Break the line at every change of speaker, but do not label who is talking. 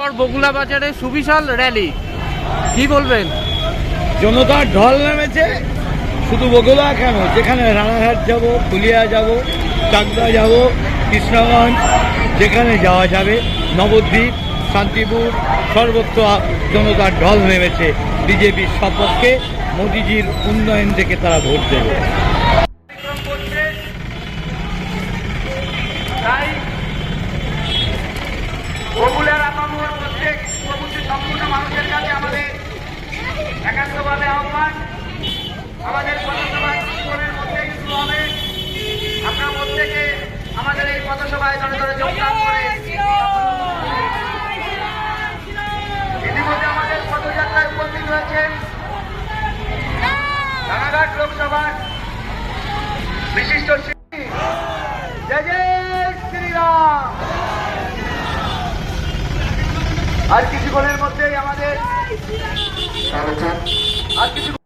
পর বগুলা বাজারে সুবিশাল র্যালি। কি বলবেন?
জনতার ঢল নেমেছে, শুধু বগুলা কেন? যেখানে রানাঘাট যাব, ফুলিয়া যাব চাকদা যাব, কৃষ্ণগঞ্জ, যেখানে যাওয়া যাবে, নবদ্বীপ, শান্তিপুর, সর্বত্র জনতার ঢল নেমেছে। বিজেপির সপক্ষে মোদিজির উন্নয়ন থেকে তারা ভোট দেবে।
পথসভায় দলে দলে যোগদান করে ইতিমধ্যে আমাদের পদযাত্রায় উপস্থিত হয়েছেন রানাঘাট লোকসভার বিশিষ্ট শিল্পী। জয় জয় শ্রীরাম। আর কিছুক্ষণের মধ্যেই আমাদের আর কিছু